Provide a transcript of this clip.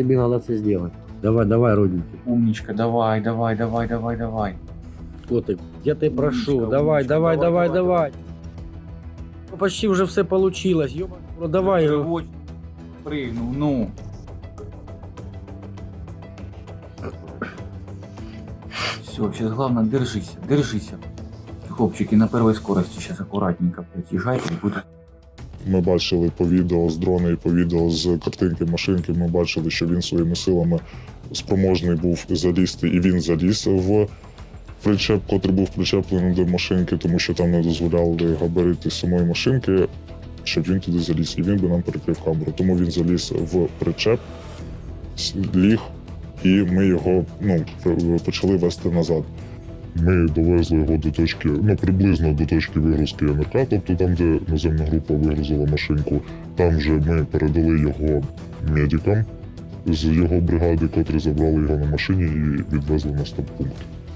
Тебе надо это сделать. Давай, давай, родненький. Умничка, давай, давай, давай, давай, давай. Котик, я тебе прошу, Умничка, давай, умничка, давай, давай, давай, давай. Ну, Почти уже все получилось. Ёба, ну, давай. Приводь. Прыгнул, ну. Все, сейчас главное держись, держись. Хлопчики, на первой скорости сейчас аккуратненько подъезжайте и будет ми бачили по відео з дрона і по відео з картинки машинки. Ми бачили, що він своїми силами спроможний був залізти, і він заліз в причеп, котрий був причеплений до машинки, тому що там не дозволяли габарити самої машинки, щоб він туди заліз. І він би нам перекрив камеру. Тому він заліз в причеп, ліг, і ми його ну, почали вести назад. Ми довезли його до точки, ну приблизно до точки вигрузки НРК, тобто там, де наземна група вигрузила машинку. Там же ми передали його медикам з його бригади, котрі забрали його на машині і відвезли на стоп-пункт.